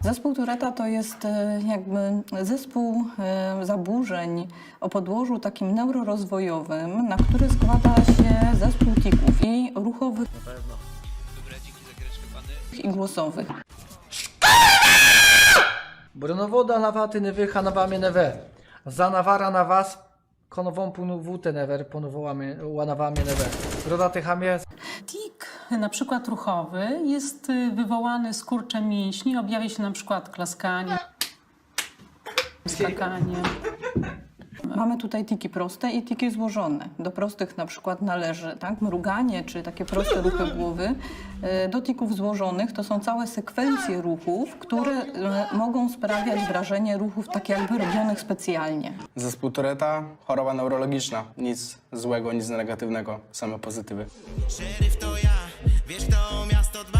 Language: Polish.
Zespół Tureta to jest e, jakby zespół e, zaburzeń o podłożu takim neurorozwojowym, na który składa się zespół tików i ruchowych i głosowych. Brunowoda nawaty newycha na wamie newe. Za nawara na was konową punu wute never ponowołamy łanawamie newe. Rodaty hamie Tik, na przykład ruchowy, jest y, wywołany skurczem mięśni, objawia się na przykład klaskaniem, skakaniem. Mamy tutaj tiki proste i tiki złożone. Do prostych na przykład należy tak, mruganie czy takie proste ruchy głowy. E, Do tików złożonych to są całe sekwencje ruchów, które e, mogą sprawiać wrażenie ruchów tak jakby robionych specjalnie. Zespół Tureta, choroba neurologiczna. Nic złego, nic negatywnego, same pozytywy. Szeryf to ja, wiesz to miasto dwa